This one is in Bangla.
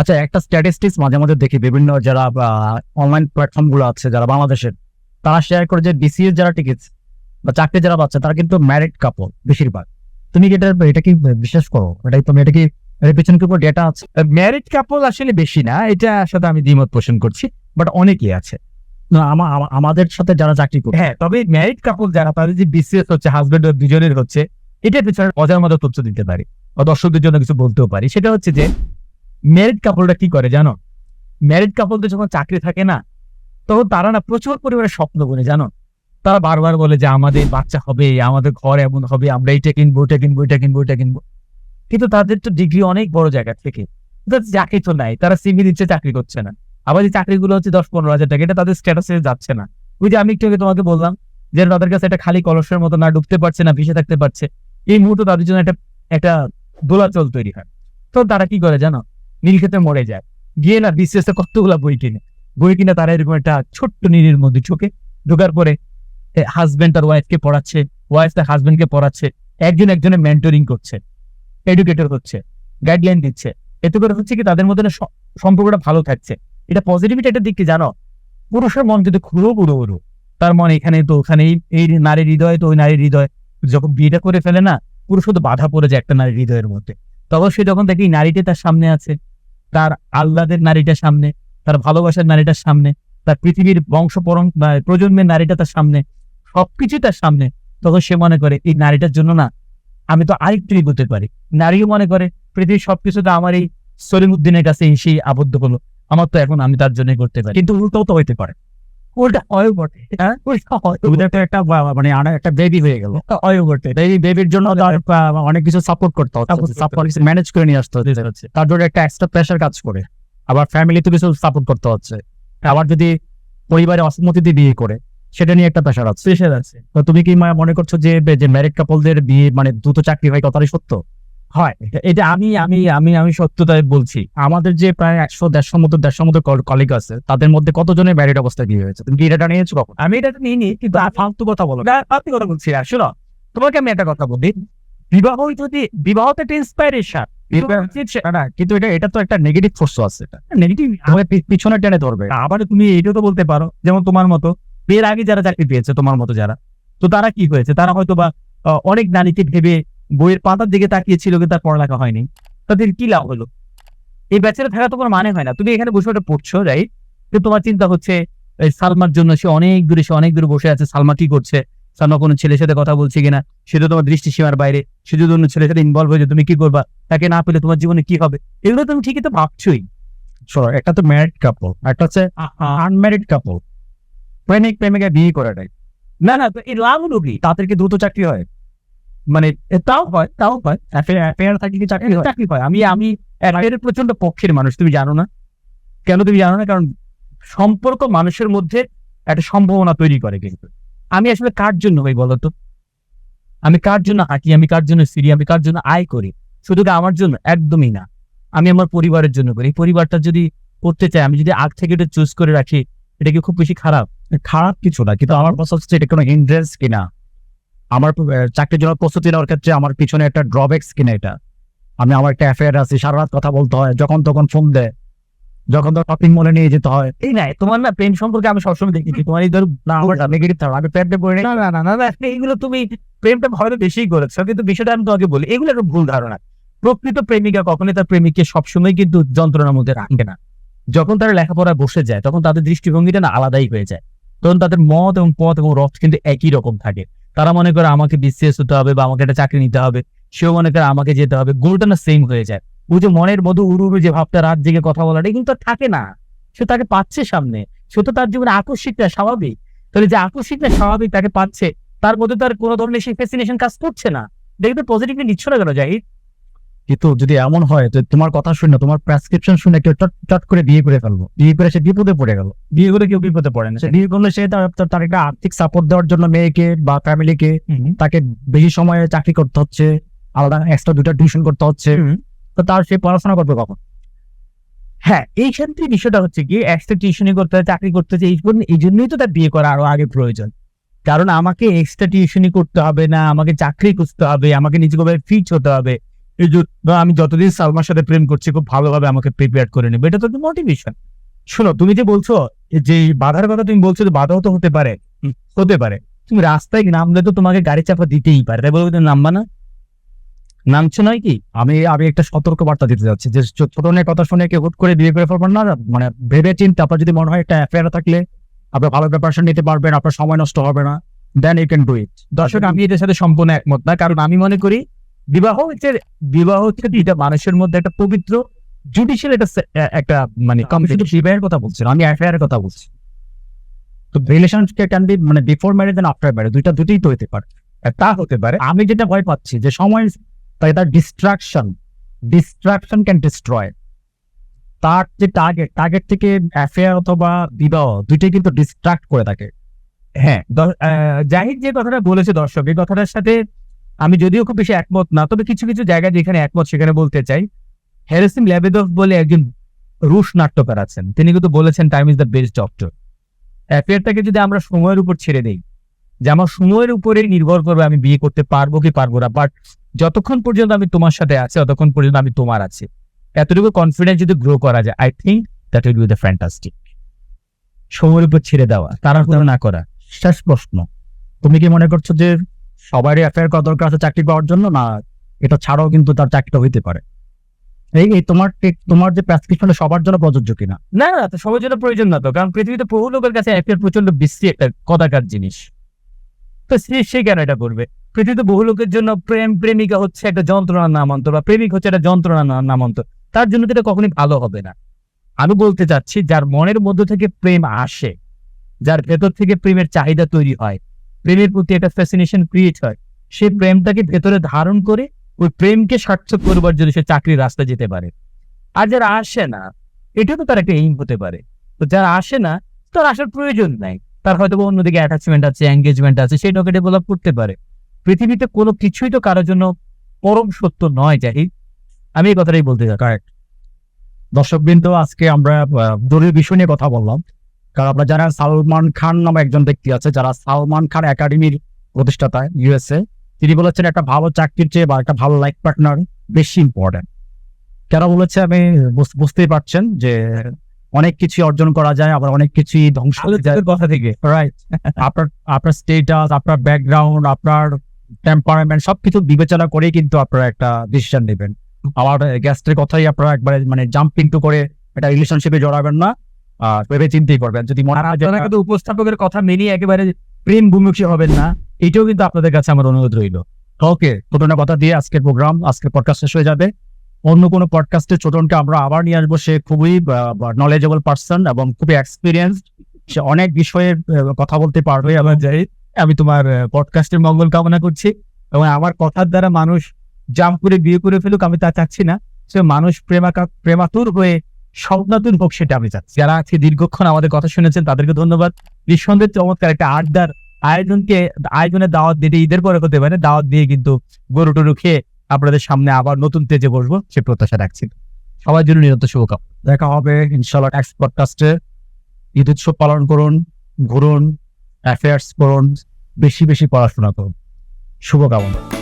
আচ্ছা একটা স্ট্যাটিস্টিক্স মাঝে মাঝে দেখি বিভিন্ন যারা অনলাইন প্ল্যাটফর্মগুলো আছে যারা বাংলাদেশের তারা শেয়ার করে যে বিসিএস যারা টিকিট বা চাকরি যারা পাচ্ছে তারা কিন্তু ম্যারিড কাপল বেশিরভাগ। তুমি কি এটা এটা কি বিশ্বাস করো? এটা তুমি এটা কি এর পিছনে কি ডেটা আছে? ম্যারিড কাপল আসলে বেশি না এটা সাথে আমি দ্বিমত পোষণ করছি বাট অনেকেই আছে। না আমাদের সাথে যারা চাকরি করে হ্যাঁ তবে ম্যারিড কাপল যারা তাদের যে বিসিএস হচ্ছে হাজবেন্ড দুজনের হচ্ছে এটার পিছনে অজার মতো তথ্য দিতে পারি বা দর্শকদের জন্য কিছু বলতেও পারি। সেটা হচ্ছে যে ম্যারিড কাপলটা কি করে জানো? ম্যারিড কাপলদের যখন চাকরি থাকে না, তখন তারা না প্রচুর পরিমাণে স্বপ্ন বলে জানো? তারা বারবার বলে যে আমাদের বাচ্চা হবে, আমাদের ঘর এমন হবে, আমরা এইটা কিনবো ওইটা কিনবো ওইটা কিনবো ওইটা কিনবো। কিন্তু তাদের তো ডিগ্রি অনেক বড় জায়গা থেকে। চাকরি তো নাই, তারা সিভি দিচ্ছে, চাকরি করছে না। আবার এই চাকরিগুলো হচ্ছে দশ পনেরো হাজার টাকা, এটা তাদের স্ট্যাটাসে যাচ্ছে না। ওই যে আমি একটু তোমাকে বললাম যে তাদের কাছে একটা খালি কলসের মতো না ডুবতে পারছে না, ভেসে থাকতে পারছে। এই মুহূর্তে তাদের জন্য একটা একটা দোলাচল তৈরি হয়। তো তারা কি করে জানো? নীলক্ষেতে মরে যায়। গিয়ে না বিশেষ কতগুলা বই কিনে। বই কিনে তারা এরকম একটা ছোট্ট নীলের মধ্যে ঢুকে। ঢোকার পরে হাজবেন্ড তার ওয়াইফকে পড়াচ্ছে ওয়াইফ তার হাজবেন্ডকে পড়াচ্ছে, একজন একজনের মেন্টরিং করছে এডুকেটর হচ্ছে গাইডলাইন দিচ্ছে। এতে করে হচ্ছে কি তাদের মধ্যে সম্পর্কটা ভালো থাকছে। এটা পজিটিভিটি একটা দিক জানো? পুরুষের মন কিন্তু খুঁড়ো বুড়ো বুড়ো তার মন এখানে তো ওখানে এই- এই নারীর হৃদয় তো ওই নারীর হৃদয়। যখন বিয়েটা করে ফেলে না পুরুষ তো বাধা পড়ে যায় একটা নারীর হৃদয়ের মধ্যে। তখন সে যখন দেখি নারীটি তার সামনে আছে তার আল্লাদের নারীটার সামনে, তার ভালোবাসার নারীটার সামনে, তার পৃথিবীর বংশ প্রজন্মের নারীটা তার সামনে, সবকিছু তার সামনে। তখন সে মনে করে, এই নারীটার জন্য না, আমি তো আরেকটু এগোতে পারি। নারীও মনে করে, পৃথিবীর সবকিছু তো আমার এই সলিম উদ্দিনের কাছে এসেই আবদ্ধ হলো আমার তো এখন আমি তার জন্য করতে পারি। কিন্তু উল্টাও তো হইতে পারে। ওটা হয় বটে হ্যাঁ তো একটা মানে একটা বেবি হয়ে গেল। হয় বটে বেবির জন্য অনেক কিছু সাপোর্ট করতে সাপোর্ট ম্যানেজ করে নিয়ে আসতে হচ্ছে। তার জন্য একটা এক্সট্রা প্রেশার কাজ করে। আবার ফ্যামিলিতে কিছু সাপোর্ট করতে হচ্ছে। আবার যদি পরিবারে অসম্মতি দিয়ে বিয়ে করে সেটা নিয়ে একটা প্রেশার আছে। প্রেশার আছে। তো তুমি কি মনে করছ যে যে ম্যারিড কাপলদের বিয়ে মানে দ্রুত চাকরি হয় কথাটাই সত্য? হয়। এটা- এটা আমি আমি আমি আমি সত্যতায় বলছি। আমাদের যে প্রায় একশো দেড়শো মতো দেড়শো মতো কলিগ আছে তাদের মধ্যে কতজনের ম্যারিড অবস্থা বিয়ে হয়েছে? তুমি কি এটা নিয়েছো কখন? আমি এটা নিয়ে নিই কিন্তু ফালতু কথা বলো আপনি কথা বলছি শোনো। তোমাকে আমি একটা কথা বলি। বিবাহ যদি বিবাহ তো একটা ইন্সপাইরেশন কিন্তু এটা এটা তো একটা নেগেটিভ ফোর্স আছে এটা। নেগেটিভ পি- পিছনে টেনে ধরবে। আবার তুমি এইটাও তো বলতে পারো যেমন তোমার মতো বিয়ের আগে যারা চাকরি পেয়েছে তোমার মতো যারা তো তারা কি হয়েছে? তারা হয়তো বা অনেক নারীকে ভেবে বইয়ের পাতার দিকে তাকিয়েছিল কিন্তু তার পড়ালেখা হয়নি। তাদের কি লাভ হলো? এই ব্যাচেরা থাকা তো কোনো মানে হয় না। তুমি এখানে বসে ওটা পড়ছো রাইট তো তোমার চিন্তা হচ্ছে সালমার জন্য সে অনেক দূরে সে অনেক দূরে বসে আছে সালমা কি করছে? সালমা কোনো ছেলের সাথে কথা বলছে কিনা? সে তো তোমার দৃষ্টি সীমার বাইরে। সে যদি অন্য ছেলের সাথে ইনভলভ হয়েছে তুমি কি করবা? তাকে না পেলে তোমার জীবনে কি হবে? এগুলো তুমি ঠিকই তো ভাবছোই। শোনো একটা তো ম্যারিড কাপল একটা হচ্ছে আনম্যারিড কাপল প্রেমিক প্রেমিকা বিয়ে করে দেয় না না তো এই লাভ হলো কি? তাদের কি দ্রুত চাকরি হয়। মানে তাও হয় তাও হয়। কি চাকরি চাকরি হয়। আমি আমি প্রচণ্ড পক্ষের মানুষ, তুমি জানো না? কেন তুমি জানো না? কারণ সম্পর্ক মানুষের মধ্যে একটা সম্ভাবনা তৈরি করে কিন্তু। আমি আসলে কার জন্য হই বলতো আমি কার জন্য হাঁটি? আমি কার জন্য সিরি আমি কার জন্য আয় করি? শুধু আমার জন্য? একদমই না। আমি আমার পরিবারের জন্য করি। পরিবারটা যদি করতে চাই, আমি যদি আগ থেকে এটা চুজ করে রাখি, এটা কি খুব বেশি খারাপ? খারাপ কিছু না, কিন্তু আমার কথা হচ্ছে এটা কোনো হিন্ড্রেন্স কিনা। আমার চাকরির জন্য প্রস্তুতি নেওয়ার ক্ষেত্রে আমার পিছনে একটা ড্রব্যাক্স কিনা এটা। আমি আমার একটা অ্যাফেয়ার আছে, সারা রাত কথা বলতে হয়, যখন তখন ফোন দেয়, যখন তখন শপিং মলে নিয়ে যেতে হয়। এই না, তোমার না প্রেম সম্পর্কে আমি সবসময় দেখেছি, তোমার এই ধর না নেগেটিভ থাকবে আমি প্যান্টে পরে নেই। না না না না এইগুলো তুমি প্রেমটা হয়তো বেশিই করেছ, কিন্তু বিষয়টা আমি তোমাকে বলি, এগুলো একটা ভুল ধারণা। প্রকৃত প্রেমিকা কখনোই তার প্রেমিককে সবসময় কিন্তু যন্ত্রণার মধ্যে রাখে না। যখন তারা লেখাপড়ায় বসে যায়, তখন তাদের দৃষ্টিভঙ্গিটা না আলাদাই হয়ে যায়। তখন তাদের মত এবং পথ এবং রথ কিন্তু একই রকম থাকে। তারা মনে করে আমাকে বিসিএস হতে হবে বা আমাকে একটা চাকরি নিতে হবে। সেও মনে করে আমাকে যেতে হবে। গোলটা না সেম হয়ে যায়। ও যে মনের মধ্যে উড়ু উড়ু যে ভাবটা রাত জেগে কথা বলাটা কিন্তু থাকে না। সে তাকে পাচ্ছে সামনে। সে তো তার জীবনে আকস্মিকটা স্বাভাবিক। তাহলে যে আকস্মিকটা স্বাভাবিক তাকে পাচ্ছে, তার মধ্যে তার কোনো ধরনের সেই ফ্যাসিনেশন কাজ করছে না। দেখবে পজিটিভলি নিচ্ছ না কেন যাই কিন্তু যদি এমন হয় তো তোমার কথা শুনে তোমার প্রেসক্রিপশন শুনে কেউ চট চট করে বিয়ে করে ফেলব বিয়ে করে সে বিপদে পড়ে গেল। বিয়ে করে কেউ বিপদে পড়ে না। সে বিয়ে করলে সে তার একটা আর্থিক সাপোর্ট দেওয়ার জন্য মেয়েকে বা ফ্যামিলিকে তাকে বেশি সময়ে চাকরি করতে হচ্ছে আলাদা এক্সট্রা দুটা টিউশন করতে হচ্ছে। তো তার সে পড়াশোনা করবে কখন? হ্যাঁ এই ক্ষেত্রে বিষয়টা হচ্ছে কি এক্সট্রা টিউশনি করতে হয় চাকরি করতে হচ্ছে এই জন্য- এই জন্যই তো তার বিয়ে করা আরও আগে প্রয়োজন। কারণ আমাকে এক্সট্রা টিউশনি করতে হবে না আমাকে চাকরি করতে হবে আমাকে নিজেকে ফিট হতে হবে। আমি যতদিন সালমার সাথে প্রেম করছি, খুব ভালোভাবে আমাকে প্রিপেয়ার করে নেবে। এটা তো মোটিভেশন শোনো, তুমি যে বলছো, যে বাধার কথা তুমি বলছো যে বাধাও তো হতে পারে। হতে পারে। তুমি রাস্তায় নামলে তো তোমাকে গাড়ি চাপা দিতেই পারে। তাই বলব নামবা না। নামছো নয় কি? আমি আমি একটা সতর্ক বার্তা দিতে যাচ্ছি যে ছোট কথা শুনে কেউ হুট করে বিয়ে করে ফেলবেন না। মানে ভেবে চিন্তে আপনার যদি মনে হয় একটা অ্যাফেয়ার থাকলে আপনার ভালো প্রিপারেশন নিতে পারবেন, আপনার সময় নষ্ট হবে না। Then you can do it দর্শক, আমি এটার সাথে সম্পূর্ণ একমত না। কারণ আমি মনে করি বিবাহ হচ্ছে বিবাহ হচ্ছে এটা মানুষের মধ্যে একটা পবিত্র জুডিশিয়াল একটা একটা মানে শুধু বিবাহের কথা বলছি আমি অ্যাফেয়ারের কথা বলছি। তো রিলেশনশিপ ক্যান বি মানে before marriage and after marriage দুইটা দুটোই তো হতে পারে। তা হতে পারে আমি যেটা ভয় পাচ্ছি যে সময় তাই তার ডিস্ট্রাকশন ডিস্ট্রাকশন ক্যান ডিস্ট্রয় তার যে টার্গেট টার্গেট থেকে অ্যাফেয়ার অথবা বিবাহ দুইটাই কিন্তু ডিস্ট্রাক্ট করে থাকে। হ্যাঁ জাহিদ যে কথাটা বলেছে দর্শক এই কথাটার সাথে আমি যদিও খুব বেশি একমত না, তবে কিছু কিছু জায়গায় যেখানে একমত, সেখানে বলতে চাই। হ্যারিসিম ল্যাবেদফ বলে একজন রুশ নাট্যকার আছেন। তিনি কিন্তু বলেছেন time is the best doctor অ্যাফেয়ারটাকে যদি আমরা সময়ের উপর ছেড়ে দেই, যে আমার সময়ের উপরে নির্ভর করবে আমি বিয়ে করতে পারব কি পারব না। বাট যতক্ষণ পর্যন্ত আমি তোমার সাথে আছি, ততক্ষণ পর্যন্ত আমি তোমার আছি। এতটুকু কনফিডেন্স যদি গ্রো করা যায় I think that will be the fantastic সময়ের উপর ছেড়ে দেওয়া তারা না করা। শেষ প্রশ্ন। তুমি কি মনে করছ যে সবারই অ্যাফেয়ার করা দরকার আছে চাকরি পাওয়ার জন্য, না, এটা ছাড়াও কিন্তু তার চাকরিটা হইতে পারে। এই এই তোমার তোমার যে প্রেসক্রিপশন সবার জন্য প্রযোজ্য কিনা? না না সবার জন্য প্রয়োজন না তো, কারণ পৃথিবীতে বহু লোকের কাছে অ্যাফেয়ার প্রচণ্ড বিশ্রী একটা কদাকার জিনিস। তো সে কেন এটা করবে? পৃথিবীতে বহু লোকের জন্য প্রেম প্রেমিকা হচ্ছে একটা যন্ত্রণার নামান্তর, বা প্রেমিক হচ্ছে একটা যন্ত্রণার নামান্তর। তার জন্য তো এটা কখনই ভালো হবে না। আমি বলতে চাচ্ছি, যার মনের মধ্য থেকে প্রেম আসে, যার ভেতর থেকে প্রেমের চাহিদা তৈরি হয় প্রেমের প্রতি একটা ফ্যাসিনেশন ক্রিয়েট হয়। সে প্রেমটাকে ভেতরে ধারণ করে ওই প্রেমকে সার্থক করবার জন্য সে চাকরির রাস্তা যেতে পারে। আর যারা আসে না এটা তো তার একটা এইম হতে পারে। তো যারা আসে না, তার আসার প্রয়োজন নাই। তার হয়তো অন্যদিকে অ্যাটাচমেন্ট আছে এঙ্গেজমেন্ট আছে সেটাকে ডেভেলপ করতে পারে। পৃথিবীতে কোনো কিছুই তো কারোর জন্য পরম সত্য নয়, জাহিদ। আমি এই কথাটাই বলতে চাই। কারেক্ট দর্শকবৃন্দ, আজকে আমরা জরুরি বিষয় নিয়ে কথা বললাম। কারণ আমরা জানেন সালমান খান নামে একজন ব্যক্তি আছে যারা সালমান খান একাডেমির প্রতিষ্ঠাতা ইউএসএ। তিনি বলেছেন একটা ভালো চাকরির চেয়ে বা একটা ভালো লাইফ পার্টনার বেশি ইম্পর্টেন্ট কেন বলেছে? আমি বুঝতেই পারছেন যে অনেক কিছু অর্জন করা যায় আবার অনেক কিছুই ধ্বংস হয়ে যায়। কথা থেকে। রাইট আপনার আপনার স্টেটাস আপনার ব্যাকগ্রাউন্ড আপনার টেম্পারমেন্ট সবকিছু বিবেচনা করেই কিন্তু আপনারা একটা ডিসিশন নেবেন। আমার গ্যাস্টের কথাই আপনারা একবারে মানে জাম্পিং টু করে একটা রিলেশনশিপে জড়াবেন না। ভেবে চিন্তেই করবেন। যদি মনে উপস্থাপকের কথা মেনে একেবারে প্রেম বিমুখী হবেন না। এটাও কিন্তু আপনাদের কাছে আমার অনুরোধ রইল। ওকে ছোটনের কথা দিয়ে আজকের প্রোগ্রাম আজকের পডকাস্ট শেষ হয়ে যাবে। অন্য কোনো পডকাস্টে ছোটনকে আমরা আবার নিয়ে আসব। সে খুবই নলেজেবল পার্সন এবং খুবই এক্সপিরিয়েন্স সে অনেক বিষয়ে কথা বলতে পারবে আমার জাহিদ আমি তোমার পডকাস্টের মঙ্গল কামনা করছি এবং আমার কথার দ্বারা মানুষ জাম্প করে বিয়ে করে ফেলুক আমি তা চাচ্ছি না। সে মানুষ প্রেমাকা প্রেমাতুর হয়ে স্বপ্নাতুর হোক সেটা আমি চাচ্ছি। যারা আজকে দীর্ঘক্ষণ আমাদের কথা শুনেছেন, তাদেরকে ধন্যবাদ। নিঃসন্দেহে চমৎকার একটা আড্ডার আয়োজনকে আয়োজনের দাওয়াত দিতে ঈদের পরে হতে পারে, দাওয়াত দিয়ে কিন্তু গরু টরু খেয়ে আপনাদের সামনে আবার নতুন তেজে বসবো, সে প্রত্যাশা রাখছি। সবার জন্য নিরন্ত শুভকামনা। দেখা হবে ইনশাল্লাহ নেক্সট পডকাস্টে ঈদ উৎসব পালন করুন, ঘুরুন অ্যাফেয়ার্স করুন, বেশি বেশি পড়াশোনা করুন। শুভকামনা।